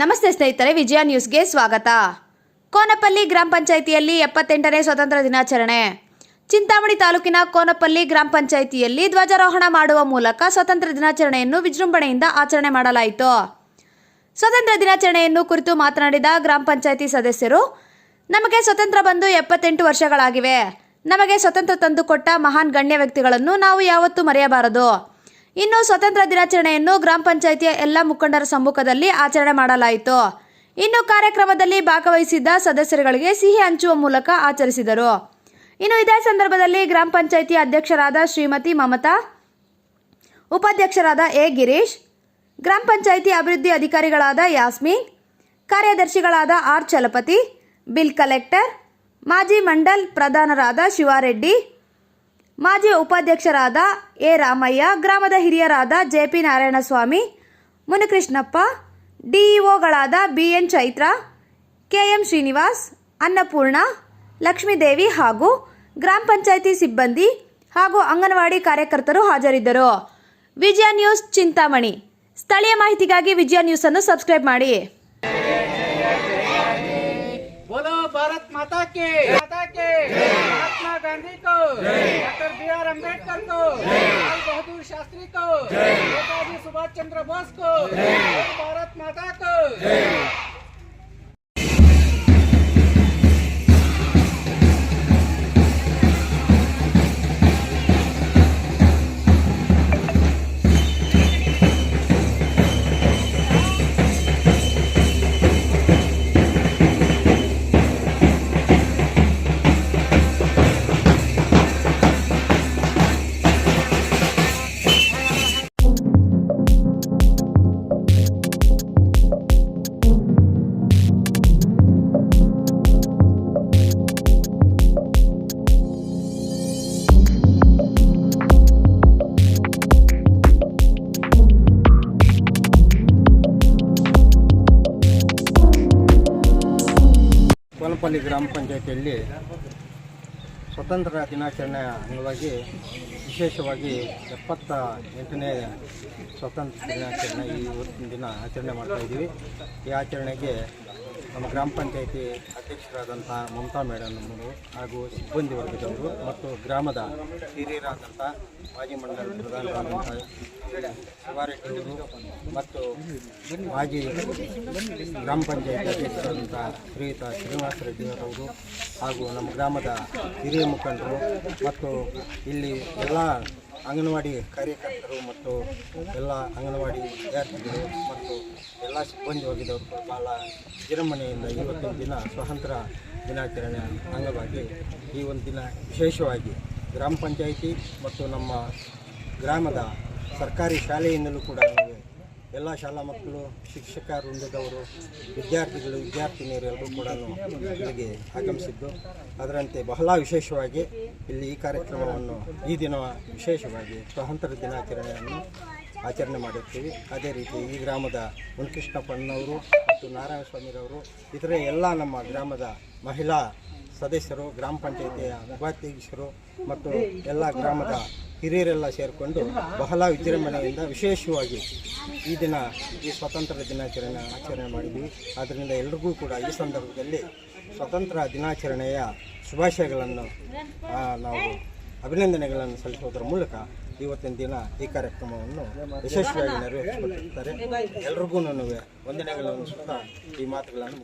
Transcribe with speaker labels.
Speaker 1: ನಮಸ್ತೆ ಸ್ನೇಹಿತರೆ, ವಿಜಯ ನ್ಯೂಸ್ಗೆ ಸ್ವಾಗತ. ಕೋನಪಲ್ಲಿ ಗ್ರಾಮ ಪಂಚಾಯಿತಿಯಲ್ಲಿ ಎಪ್ಪತ್ತೆಂಟನೇ ಸ್ವಾತಂತ್ರ್ಯ ದಿನಾಚರಣೆ. ಚಿಂತಾಮಣಿ ತಾಲೂಕಿನ ಕೋನಪಲ್ಲಿ ಗ್ರಾಮ ಪಂಚಾಯಿತಿಯಲ್ಲಿ ಧ್ವಜಾರೋಹಣ ಮಾಡುವ ಮೂಲಕ ಸ್ವಾತಂತ್ರ್ಯ ದಿನಾಚರಣೆಯನ್ನು ವಿಜೃಂಭಣೆಯಿಂದ ಆಚರಣೆ ಮಾಡಲಾಯಿತು. ಸ್ವತಂತ್ರ ದಿನಾಚರಣೆಯನ್ನು ಕುರಿತು ಮಾತನಾಡಿದ ಗ್ರಾಮ ಪಂಚಾಯಿತಿ ಸದಸ್ಯರು, ನಮಗೆ ಸ್ವತಂತ್ರ ಬಂದು ಎಪ್ಪತ್ತೆಂಟು ವರ್ಷಗಳಾಗಿವೆ. ನಮಗೆ ಸ್ವತಂತ್ರ ತಂದುಕೊಟ್ಟ ಮಹಾನ್ ಗಣ್ಯ ವ್ಯಕ್ತಿಗಳನ್ನು ನಾವು ಯಾವತ್ತೂ ಮರೆಯಬಾರದು. ಇನ್ನು ಸ್ವತಂತ್ರ ದಿನಾಚರಣೆಯನ್ನು ಗ್ರಾಮ ಪಂಚಾಯಿತಿಯ ಎಲ್ಲ ಮುಖಂಡರ ಸಮ್ಮುಖದಲ್ಲಿ ಆಚರಣೆ ಮಾಡಲಾಯಿತು. ಇನ್ನು ಕಾರ್ಯಕ್ರಮದಲ್ಲಿ ಭಾಗವಹಿಸಿದ್ದ ಸದಸ್ಯರುಗಳಿಗೆ ಸಿಹಿ ಹಂಚುವ ಮೂಲಕ ಆಚರಿಸಿದರು. ಇನ್ನು ಇದೇ ಸಂದರ್ಭದಲ್ಲಿ ಗ್ರಾಮ ಪಂಚಾಯಿತಿ ಅಧ್ಯಕ್ಷರಾದ ಶ್ರೀಮತಿ ಮಮತಾ, ಉಪಾಧ್ಯಕ್ಷರಾದ ಎ ಗಿರೀಶ್, ಗ್ರಾಮ ಪಂಚಾಯಿತಿ ಅಭಿವೃದ್ಧಿ ಅಧಿಕಾರಿಗಳಾದ ಯಾಸ್ಮೀನ್, ಕಾರ್ಯದರ್ಶಿಗಳಾದ ಆರ್ ಚಲಪತಿ, ಬಿಲ್ ಕಲೆಕ್ಟರ್, ಮಾಜಿ ಮಂಡಲ್ ಪ್ರಧಾನರಾದ ಶಿವಾರೆಡ್ಡಿ ಮಾಜಿ ಉಪಾಧ್ಯಕ್ಷರಾದ ಎ ರಾಮಯ್ಯ, ಗ್ರಾಮದ ಹಿರಿಯರಾದ J P Narayanaswamy, Munikrishnappa ಡಿಇಒಗಳಾದ B N Chaitra, K M Srinivas, Annapurna, Lakshmidevi ಹಾಗೂ ಗ್ರಾಮ ಪಂಚಾಯಿತಿ ಸಿಬ್ಬಂದಿ ಹಾಗೂ ಅಂಗನವಾಡಿ ಕಾರ್ಯಕರ್ತರು ಹಾಜರಿದ್ದರು. ವಿಜಯ ನ್ಯೂಸ್ ಚಿಂತಾಮಣಿ. ಸ್ಥಳೀಯ ಮಾಹಿತಿಗಾಗಿ ವಿಜಯ ನ್ಯೂಸ್ ಅನ್ನು ಸಬ್ಸ್ಕ್ರೈಬ್ ಮಾಡಿ.
Speaker 2: ಭಾರತ್ ಮಾತಾ महात्मा गांधी को। डॉक्टर बी आर अंबेडकर को। लाल बहादुर शास्त्री को। नेताजी सुभाष चंद्र बोस को। भारत माता को।
Speaker 3: ಕೋನಪಲ್ಲಿ ಗ್ರಾಮ ಪಂಚಾಯತಿಯಲ್ಲಿ ಸ್ವತಂತ್ರ ದಿನಾಚರಣೆ ಅಂಗವಾಗಿ ವಿಶೇಷವಾಗಿ ಎಪ್ಪತ್ತ ಎಂಟನೇ ಸ್ವತಂತ್ರ ದಿನಾಚರಣೆ ಈ ಇವತ್ತಿನ ದಿನ ಆಚರಣೆ ಮಾಡ್ತಾಯಿದ್ದೀವಿ ಈ ಆಚರಣೆಗೆ ನಮ್ಮ ಗ್ರಾಮ ಪಂಚಾಯಿತಿ ಅಧ್ಯಕ್ಷರಾದಂಥ ಮಮತಾ ಮೇಡಮ್ ಅವರು ಹಾಗೂ ಸಿಬ್ಬಂದಿ ವರ್ಗದವರು ಮತ್ತು ಗ್ರಾಮದ ಹಿರಿಯರಾದಂಥ ಮಾಜಿ ಮಂಡಲ ಪ್ರಧಾನರಾದಂಥ ಶಿವಾರೆಡ್ಡಿಯವರು ಮತ್ತು ಮಾಜಿ ಗ್ರಾಮ ಪಂಚಾಯಿತಿ ಅಧ್ಯಕ್ಷರಾದಂಥ ಶ್ರೀಯುತ ಶ್ರೀನಿವಾಸ ರೆಡ್ಡಿಯವರವರು ಹಾಗೂ ನಮ್ಮ ಗ್ರಾಮದ ಹಿರಿಯ ಮುಖಂಡರು ಮತ್ತು ಇಲ್ಲಿ ಎಲ್ಲ ಅಂಗನವಾಡಿ ಕಾರ್ಯಕರ್ತರು ಮತ್ತು ಎಲ್ಲ ಅಂಗನವಾಡಿ ವಿದ್ಯಾರ್ಥಿಗಳು ಮತ್ತು ಎಲ್ಲ ಸಿಬ್ಬಂದಿ ಹೋಗಿದ್ದವರು ಭಾಳ ವಿಜೃಂಭಣೆಯಿಂದ ಇವತ್ತಿನ ದಿನ ಸ್ವಾತಂತ್ರ್ಯ ದಿನಾಚರಣೆ ಅಂಗವಾಗಿ ಈ ಒಂದು ದಿನ ವಿಶೇಷವಾಗಿ ಗ್ರಾಮ ಪಂಚಾಯಿತಿ ಮತ್ತು ನಮ್ಮ ಗ್ರಾಮದ ಸರ್ಕಾರಿ ಶಾಲೆಯಿಂದಲೂ ಕೂಡ ಎಲ್ಲ ಶಾಲಾ ಮಕ್ಕಳು ಶಿಕ್ಷಕ ವೃಂದದವರು ವಿದ್ಯಾರ್ಥಿಗಳು, ವಿದ್ಯಾರ್ಥಿನಿಯರು ಎಲ್ಲರೂ ಕೂಡ ಇಲ್ಲಿಗೆ ಆಗಮಿಸಿದ್ದು. ಅದರಂತೆ ಬಹಳ ವಿಶೇಷವಾಗಿ ಇಲ್ಲಿ ಈ ಕಾರ್ಯಕ್ರಮವನ್ನು ಈ ದಿನ ವಿಶೇಷವಾಗಿ ಸ್ವಾತಂತ್ರ್ಯ ದಿನಾಚರಣೆಯನ್ನು ಆಚರಣೆ ಮಾಡಿರ್ತೀವಿ. ಅದೇ ರೀತಿ ಈ ಗ್ರಾಮದ ಮುನಿಕೃಷ್ಣಪ್ಪಣ್ಣವರು ಮತ್ತು ನಾರಾಯಣ ಸ್ವಾಮಿರವರು ಇತರೆ ಎಲ್ಲ ನಮ್ಮ ಗ್ರಾಮದ ಮಹಿಳಾ ಸದಸ್ಯರು, ಗ್ರಾಮ ಪಂಚಾಯಿತಿಯ ಉಪಾಧ್ಯಕ್ಷರು ಮತ್ತು ಎಲ್ಲ ಗ್ರಾಮದ ಹಿರಿಯರೆಲ್ಲ ಸೇರಿಕೊಂಡು ಬಹಳ ವಿಜೃಂಭಣೆಯಿಂದ ವಿಶೇಷವಾಗಿ ಈ ದಿನ, ಈ ಸ್ವಾತಂತ್ರ್ಯ ದಿನಾಚರಣೆ ಆಚರಣೆ ಮಾಡಿದ್ವಿ. ಆದ್ದರಿಂದ ಎಲ್ರಿಗೂ ಕೂಡ ಈ ಸಂದರ್ಭದಲ್ಲಿ ಸ್ವತಂತ್ರ ದಿನಾಚರಣೆಯ ಶುಭಾಶಯಗಳನ್ನು ನಾವು ಅಭಿನಂದನೆಗಳನ್ನು ಸಲ್ಲಿಸುವುದರ ಮೂಲಕ ಇವತ್ತಿನ ದಿನ ಈ ಕಾರ್ಯಕ್ರಮವನ್ನು ಯಶಸ್ವಿಯಾಗಿ ನೆರವೇರಿಸಿಕೊಟ್ಟಿರ್ತಾರೆ ಎಲ್ರಿಗೂ ವಂದನೆಗಳನ್ನು ಸುತ್ತ ಈ ಮಾತುಗಳನ್ನು